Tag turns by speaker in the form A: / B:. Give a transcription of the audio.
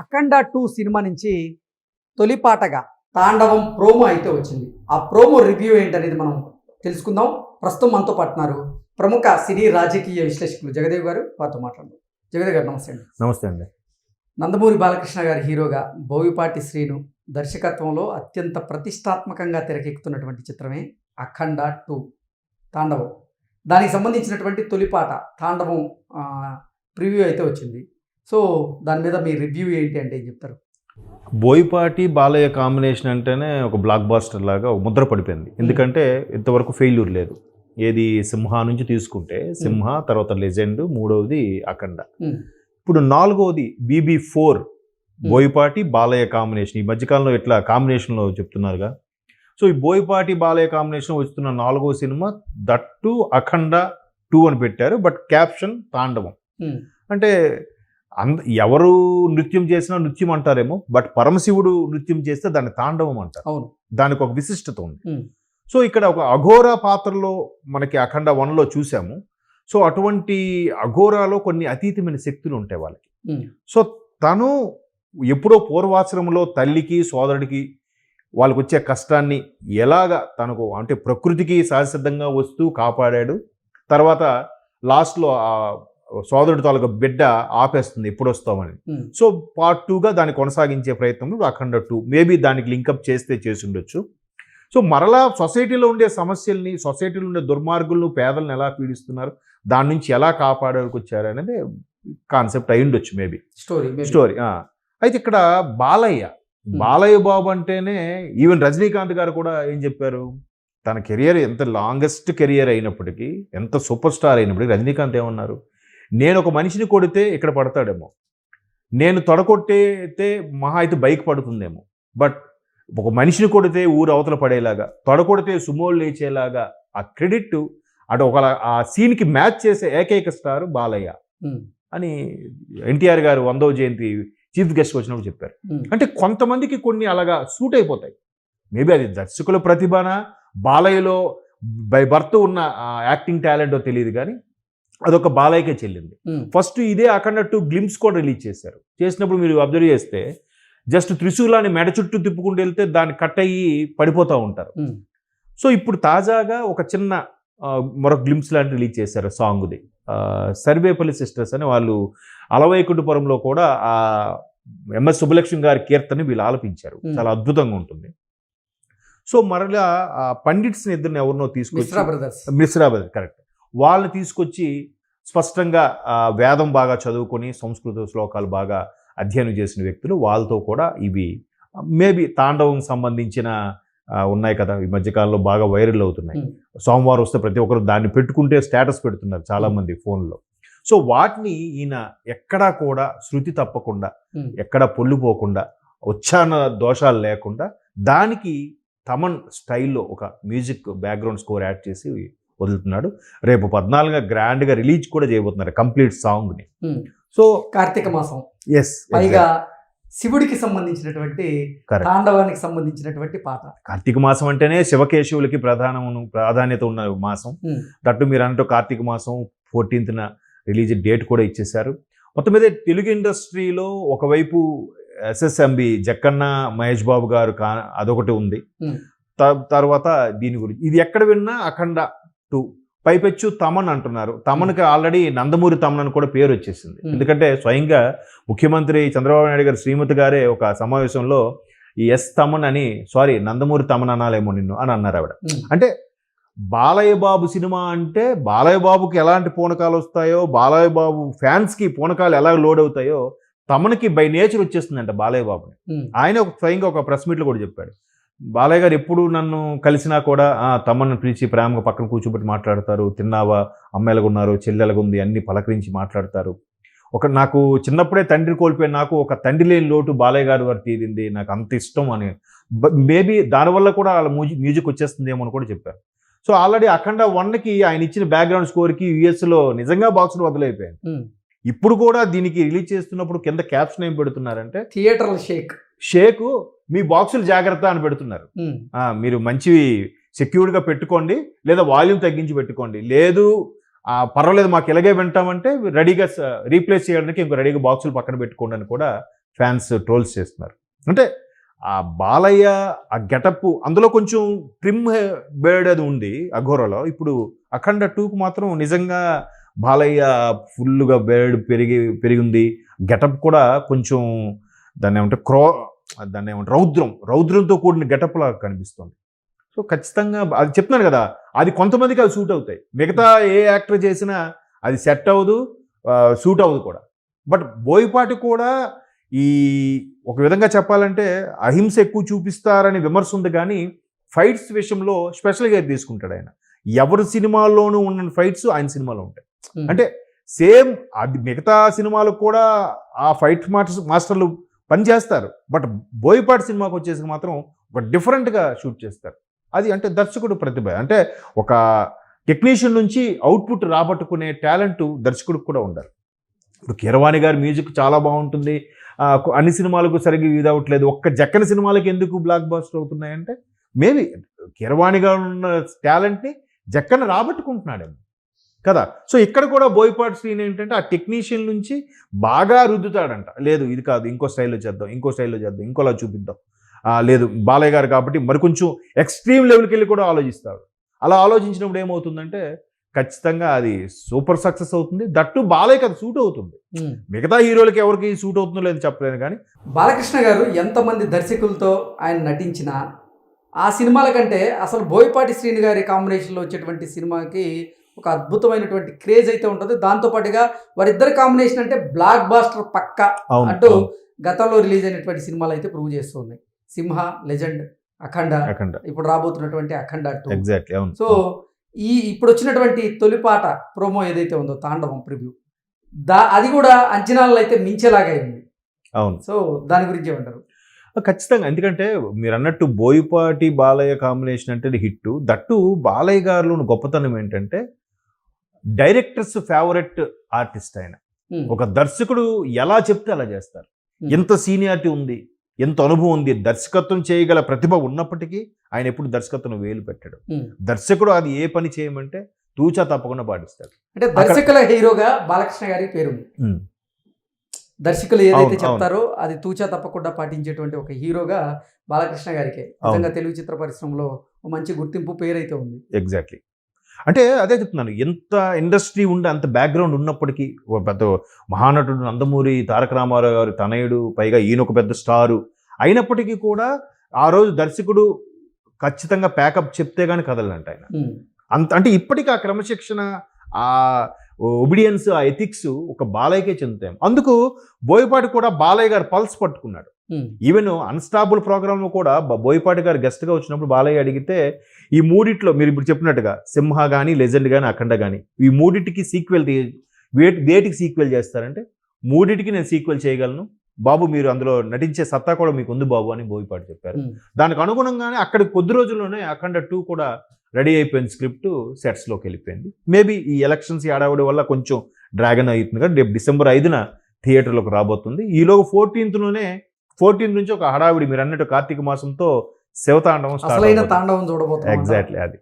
A: అఖండ two cinema నుంచి తొలిపాటగా తాండవం promo అయితే వచ్చింది. ఆ ప్రోమో రివ్యూ ఏంటనేది మనం తెలుసుకుందాం. ప్రస్తుతం మనతో పట్టున్నారు ప్రముఖ సినీ రాజకీయ విశ్లేషకులు జగదేవ్ గారు వారితో మాట్లాడదాం. జగదేవ్ గారు నమస్తే అండి.
B: నమస్తే అండి.
A: నందమూరి బాలకృష్ణ గారి హీరోగా బోవిపాటి శ్రీను దర్శకత్వంలో అత్యంత ప్రతిష్టాత్మకంగా తెరకెక్కుతున్నటువంటి చిత్రమే అఖండ టూ తాండవం. దానికి సంబంధించినటువంటి తొలిపాట తాండవం ప్రివ్యూ అయితే వచ్చింది. సో దాని మీద మీ రివ్యూ ఏంటి అంటే ఏం చెప్తారు?
B: బోయపాటి బాలయ్య కాంబినేషన్ అంటేనే ఒక బ్లాక్ బాస్టర్ లాగా ఒక ముద్ర పడిపోయింది. ఎందుకంటే ఇంతవరకు ఫెయిల్యూర్ లేదు. ఏది సింహ నుంచి తీసుకుంటే సింహ తర్వాత లెజెండ్ మూడవది అఖండ. ఇప్పుడు నాలుగవది BB four Boyapati Balayya combination. ఈ మధ్యకాలంలో ఇట్లా కాంబినేషన్లో చెప్తున్నారుగా? సో ఈ బోయపాటి బాలయ్య కాంబినేషన్ వస్తున్న నాలుగో సినిమా దట్టు అఖండ టూ అని పెట్టారు. బట్ క్యాప్షన్ తాండవం. అంటే అంద ఎవరు నృత్యం చేసినా నృత్యం అంటారేమో బట్ పరమశివుడు నృత్యం చేస్తే దాన్ని తాండవం అంటారు.
A: అవును.
B: దానికి ఒక విశిష్టత ఉంది. సో ఇక్కడ ఒక అఘోర పాత్రలో మనకి అఖండ వన్లో చూసాము. సో అటువంటి అఘోరాలో కొన్ని అతీతమైన శక్తులు ఉంటాయి వాళ్ళకి. సో తను ఎప్పుడో పూర్వాశ్రమంలో తల్లికి సోదరుడికి వాళ్ళకి వచ్చే కష్టాన్ని ఎలాగ తనకు అంటే ప్రకృతికి సహసిద్ధంగా వస్తూ కాపాడాడు. తర్వాత లాస్ట్లో ఆ సోదరుడి తాలూకు బిడ్డ ఆపేస్తుంది ఎప్పుడు వస్తామని. సో పార్ట్ టూగా దాన్ని కొనసాగించే ప్రయత్నంలో అఖండ టూ మేబీ దానికి లింకప్ చేస్తే చేసి ఉండొచ్చు. సో మరలా సొసైటీలో ఉండే సమస్యల్ని సొసైటీలో ఉండే దుర్మార్గులను పేదలను ఎలా పీడిస్తున్నారు దాని నుంచి ఎలా కాపాడడానికి వచ్చారు అనేది కాన్సెప్ట్ అయి ఉండొచ్చు మేబీ
A: స్టోరీ
B: స్టోరీ అయితే ఇక్కడ బాలయ్య బాలయ్య బాబు అంటేనే ఈవెన్ రజనీకాంత్ గారు కూడా ఏం చెప్పారు? తన కెరియర్ ఎంత లాంగెస్ట్ కెరియర్ అయినప్పటికీ ఎంత సూపర్ స్టార్ అయినప్పటికీ రజనీకాంత్ ఏమన్నారు? నేను ఒక మనిషిని కొడితే ఇక్కడ పడతాడేమో. నేను తొడకొట్టితే మహా అయితే బైక్ పడుతుందేమో. బట్ ఒక మనిషిని కొడితే ఊరు అవతల పడేలాగా తొడకొడితే సుమోలు లేచేలాగా ఆ క్రెడిట్ అటు ఒక ఆ సీన్కి మ్యాచ్ చేసే ఏకైక స్టార్ బాలయ్య అని ఎన్టీఆర్ గారు వందవ జయంతి చీఫ్ గెస్ట్ వచ్చినప్పుడు చెప్పారు. అంటే కొంతమందికి కొన్ని అలాగా సూట్ అయిపోతాయి. మేబీ అది దర్శకుల ప్రతిభన బాలయ్యలో బై బర్త్ ఉన్న యాక్టింగ్ టాలెంటో తెలియదు కానీ అదొక బాలయ్యకే చెల్లింది. ఫస్ట్ ఇదే అఖండ టూ గ్లిమ్స్ కూడా రిలీజ్ చేశారు. చేసినప్పుడు మీరు అబ్జర్వ్ చేస్తే జస్ట్ త్రిశూలాన్ని మెడ చుట్టూ తిప్పుకుంటూ వెళ్తే దాన్ని కట్ అయ్యి పడిపోతూ ఉంటారు. సో ఇప్పుడు తాజాగా ఒక చిన్న మరొక గ్లిమ్స్ లాంటి రిలీజ్ చేశారు సాంగ్ది. సర్వేపల్లి సిస్టర్స్ అని వాళ్ళు అలవైకుంఠపురంలో కూడా ఆ ఎంఎస్ సుబ్బలక్ష్మి గారి కీర్తని వీళ్ళు ఆలపించారు. చాలా అద్భుతంగా ఉంటుంది. సో మరలా ఆ పండిట్స్ని ఇద్దరిని ఎవరినో
A: మిశ్రా
B: తీసుకొచ్చి
A: బ్రదర్స్
B: మిశ్రాబాద్ కరెక్ట్. వాళ్ళని తీసుకొచ్చి స్పష్టంగా వేదం బాగా చదువుకొని సంస్కృత శ్లోకాలు బాగా అధ్యయనం చేసిన వ్యక్తులు వాళ్ళతో కూడా ఇవి మేబీ తాండవం సంబంధించిన ఉన్నాయి కదా ఈ మధ్యకాలంలో బాగా వైరల్ అవుతున్నాయి. సోమవారం వస్తే ప్రతి ఒక్కరు దాన్ని పెట్టుకుంటే స్టేటస్ పెడుతున్నారు చాలా మంది ఫోన్లో సో వాటిని ఈయన ఎక్కడా కూడా శృతి తప్పకుండా. ఎక్కడా పొల్లిపోకుండా ఉచ్చారణ దోషాలు లేకుండా దానికి తమన్ స్టైల్లో ఒక మ్యూజిక్ బ్యాక్గ్రౌండ్ స్కోర్ యాడ్ చేసి వదులుతున్నాడు. రేపు పద్నాలుగుగా గ్రాండ్గా రిలీజ్ కూడా చేయబోతున్నారు కంప్లీట్ సాంగ్ని. సో
A: కార్తీక మాసం.
B: ఎస్
A: పైగా శివుడికి సంబంధించినటువంటి. తాండవానికి సంబంధించినటువంటి పాట.
B: కార్తీక మాసం అంటేనే శివకేశవులకి ప్రధానమును ప్రాధాన్యత ఉన్న మాసం. దట్టు మీరు అన్నట్టు కార్తీక మాసం ఫోర్టీన్త్న రిలీజ్ డేట్ కూడా ఇచ్చేశారు. మొత్తం మీద తెలుగు ఇండస్ట్రీలో ఒకవైపు ఎస్ఎస్ఎంబి జక్కన్న మహేష్ బాబు గారు కా అదొకటి ఉంది. తర్వాత దీని గురించి ఇది ఎక్కడ విన్నా అఖండ టూ. పైపెచ్చు తమన్ అంటున్నారు. తమన్కి ఆల్రెడీ నందమూరి తమన్ అని కూడా పేరు వచ్చేసింది. ఎందుకంటే స్వయంగా ముఖ్యమంత్రి చంద్రబాబు నాయుడు గారు శ్రీమతి గారే ఒక సమావేశంలో ఈ ఎస్ తమన్ అని సారీ నందమూరి తమన్ అనాలేమో నిన్ను అని అన్నారు ఆవిడ. అంటే బాలయ్య బాబు సినిమా అంటే బాలయ్య బాబుకి ఎలాంటి పూనకాలు వస్తాయో బాలయ్య బాబు ఫ్యాన్స్కి పూనకాలు ఎలా లోడ్ అవుతాయో తమనికి బై నేచర్ వచ్చేస్తుందంట బాలయ్య బాబుని ఆయన ఒక స్వయంగా ఒక ప్రెస్ మీట్లో కూడా చెప్పాడు. బాలయ్య గారు ఎప్పుడు నన్ను కలిసినా కూడా "ఆ, తమ్మని పిలిచి ప్రేమగా పక్కన కూర్చోబెట్టి మాట్లాడతారు. తిన్నావా? అమ్మ ఎలాగున్నారు చెల్లి ఎలాగుంది అన్ని పలకరించి మాట్లాడతారు. ఒక నాకు చిన్నప్పుడే తండ్రి కోల్పోయిన నాకు ఒక తండ్రి లేని లోటు బాలయ్య గారు వారు తీరింది. నాకు అంత ఇష్టం అని. మేబీ దానివల్ల కూడా వాళ్ళ మ్యూజిక్ మ్యూజిక్ వచ్చేస్తుందేమో అని కూడా చెప్పారు. సో ఆల్రెడీ అఖండ వన్కి ఆయన ఇచ్చిన బ్యాక్గ్రౌండ్ స్కోర్కి యుఎస్లో నిజంగా బాక్సులు వదిలైపోయాయి. ఇప్పుడు కూడా దీనికి రిలీజ్ చేస్తున్నప్పుడు కింద క్యాప్షన్ ఏం పెడుతున్నారంటే
A: థియేటర్ల షేక్.
B: షేక్ మీ బాక్సులు జాగ్రత్త అని పెడుతున్నారు. మీరు మంచి సెక్యూర్డ్గా పెట్టుకోండి లేదా వాల్యూమ్ తగ్గించి పెట్టుకోండి. లేదు ఆ, పర్వాలేదు మాకు ఇలాగే వింటామంటే రెడీగా రీప్లేస్ చేయడానికి ఇంకో రెడీగా బాక్సులు పక్కన పెట్టుకోండి అని కూడా ఫ్యాన్స్ ట్రోల్స్ చేస్తున్నారు. అంటే ఆ బాలయ్య ఆ గెటప్ అందులో కొంచెం ట్రిమ్ బేర్డ్ అది ఉంది అఘోరలో. ఇప్పుడు అఖండ టూకు మాత్రం నిజంగా బాలయ్య ఫుల్గా బేర్డ్ పెరిగి పెరిగింది గెటప్ కూడా కొంచెం దాన్ని ఏమంటే క్రో దాన్ని ఏమంటే రౌద్రం రౌద్రంతో కూడిన గెటప్ లాగా కనిపిస్తుంది. సో ఖచ్చితంగా అది చెప్తున్నాను కదా అది కొంతమందికి అవి సూట్ అవుతాయి. మిగతా ఏ యాక్టర్ చేసినా అది సెట్ అవ్వదు సూట్ అవ్వదు కూడా. బట్ బోయపాటి కూడా ఈ ఒక విధంగా చెప్పాలంటే అహింస ఎక్కువ చూపిస్తారని విమర్శ ఉంది కానీ ఫైట్స్ విషయంలో స్పెషల్గా తీసుకుంటాడు ఆయన. ఎవరి సినిమాల్లోనూ ఉన్న ఫైట్స్ ఆయన సినిమాలో ఉంటాయి. అంటే సేమ్ అది మిగతా సినిమాలకు కూడా ఆ ఫైట్ మాస్టర్ పని పనిచేస్తారు. బట్ బోయపాటి సినిమాకి వచ్చేసి మాత్రం ఒక డిఫరెంట్గా షూట్ చేస్తారు. అది అంటే దర్శకుడు ప్రతిభ. అంటే ఒక టెక్నీషియన్ నుంచి అవుట్పుట్ రాబట్టుకునే టాలెంట్ దర్శకుడికి కూడా ఉండాలి. ఇప్పుడు కీరవాణి గారి మ్యూజిక్ చాలా బాగుంటుంది. అన్ని సినిమాలకు సరిగ్గా ఇది అవ్వట్లేదు. ఒక్క జక్కని సినిమాలకు ఎందుకు బ్లాక్ బాస్టర్ అవుతున్నాయంటే మేబీ కీరవాణి గారు ఉన్న టాలెంట్ని జక్కన రాబట్టుకుంటున్నాడేమో. కదా? సో ఇక్కడ కూడా బోయపాటి శ్రీని ఏంటంటే ఆ టెక్నీషియన్ నుంచి బాగా రుద్దుతాడంట. లేదు ఇది కాదు ఇంకో స్టైల్లో చేద్దాం ఇంకో స్టైల్లో చేద్దాం ఇంకోలా చూపిద్దాం. లేదు బాలయ్య గారు కాబట్టి మరి కొంచెం ఎక్స్ట్రీమ్ లెవెల్కి వెళ్ళి కూడా ఆలోచిస్తాడు. అలా ఆలోచించినప్పుడు ఏమవుతుందంటే ఖచ్చితంగా అది సూపర్ సక్సెస్ అవుతుంది. దట్టు బాలయ్యకి అది సూట్ అవుతుంది. మిగతా హీరోలకి ఎవరికి సూట్ అవుతుందో లేదో చెప్పలేను కానీ.
A: బాలకృష్ణ గారు ఎంతమంది దర్శకులతో ఆయన నటించినా ఆ సినిమాల కంటే అసలు బోయపాటి శ్రీని గారి కాంబినేషన్లో వచ్చేటువంటి సినిమాకి ఒక అద్భుతమైనటువంటి క్రేజ్ అయితే ఉంటుంది. దాంతోపాటుగా వారిద్దరి కాంబినేషన్ అంటే బ్లాక్ బాస్టర్ పక్క అంటూ. గతంలో రిలీజ్ అయినటువంటి సినిమాలు అయితే ప్రూవ్ చేస్తూ ఉన్నాయి. సింహ లెజెండ్ అఖండ
B: అఖండ.
A: ఇప్పుడు రాబోతున్నటువంటి అఖండ
B: ఎగ్జాక్ట్లీ అవును.
A: సో ఈ ఇప్పుడు వచ్చినటువంటి తొలిపాట ప్రోమో ఏదైతే ఉందో తాండవం ప్రివ్యూ దా అది కూడా అంచనాలను అయితే మించేలాగా అయింది
B: అవును.
A: సో దాని గురించి ఏమంటారు?
B: ఖచ్చితంగా. ఎందుకంటే మీరు అన్నట్టు బోయపాటి బాలయ్య కాంబినేషన్ అంటే హిట్ దట్టు బాలయ్య గారిలో ఉన్న గొప్పతనం ఏంటంటే డైరెక్టర్స్ ఫేవరెట్ ఆర్టిస్ట్ ఆయన.
A: ఉమ్,
B: ఒక దర్శకుడు ఎలా చెప్తే అలా చేస్తారు.
A: Hmm.
B: ఎంత సీనియారిటీ ఉంది ఎంత అనుభవం ఉంది దర్శకత్వం చేయగల ప్రతిభ ఉన్నప్పటికీ ఆయన ఎప్పుడు దర్శకత్వం వేలు పెట్టాడు.
A: ఉమ్.
B: దర్శకుడు అది ఏ పని చేయమంటే తూచా తప్పకుండా పాటిస్తాడు.
A: అంటే దర్శకుల హీరోగా బాలకృష్ణ గారి
B: ఉమ్.
A: దర్శకులు ఏదైతే. చెప్తారో అది తూచా తప్పకుండా పాటించేటువంటి ఒక హీరోగా బాలకృష్ణ గారికి. నిజంగా తెలుగు చిత్ర పరిశ్రమలో మంచి గుర్తింపు పేరైతే ఉంది.
B: ఎగ్జాక్ట్లీ అంటే అదే చెప్తున్నాను ఎంత ఇండస్ట్రీ ఉండి అంత బ్యాక్గ్రౌండ్ ఉన్నప్పటికీ పెద్ద మహానటుడు నందమూరి తారక రామారావు గారి తనయుడు పైగా ఈయన ఒక పెద్ద స్టారు. అయినప్పటికీ కూడా ఆ రోజు దర్శకుడు ఖచ్చితంగా ప్యాకప్ చెప్తే కానీ కదలంట ఆయన. అంత అంటే ఇప్పటికీ ఆ క్రమశిక్షణ ఆ ఒబిడియన్స్ ఆ ఎథిక్స్ ఒక బాలయ్యకే చెందుతాయి అందుకు బోయపాటి కూడా బాలయ్య గారు పల్స్ పట్టుకున్నాడు. ఈవెన్ అన్స్టాబుల్ ప్రోగ్రాంలో కూడా బోయపాటి గారు గెస్ట్గా వచ్చినప్పుడు బాలయ్య అడిగితే ఈ మూడిట్లో మీరు ఇప్పుడు చెప్పినట్టుగా సింహ కానీ లెజెండ్ కానీ అఖండ కానీ ఈ మూడిటికి సీక్వెల్ వేటి వేటికి సీక్వెల్ చేస్తారంటే మూడిటికి నేను సీక్వెల్ చేయగలను. బాబు మీరు అందులో నటించే సత్తా కూడా మీకు ఉంది బాబు అని బోయపాటి చెప్పారు. దానికి అనుగుణంగానే అక్కడ కొద్ది రోజుల్లోనే అఖండ టూ కూడా రెడీ అయిపోయింది స్క్రిప్ట్ సెట్స్లోకి వెళ్ళిపోయింది. మేబీ ఈ ఎలక్షన్స్ ఏడావిడి వల్ల కొంచెం డ్రాగన్ అవుతుంది. కానీ రేపు డిసెంబర్ ఐదున థియేటర్లోకి రాబోతుంది. ఈలోగా ఫోర్టీన్త్లోనే ఫోర్టీన్త్ నుంచి ఒక హడావిడి మీరు అన్నట్టు కార్తీక మాసంతో శివతాండవం
A: అసలైన తాండవం చూడబోతున్నాం
B: ఎగ్జాక్ట్లీ అది.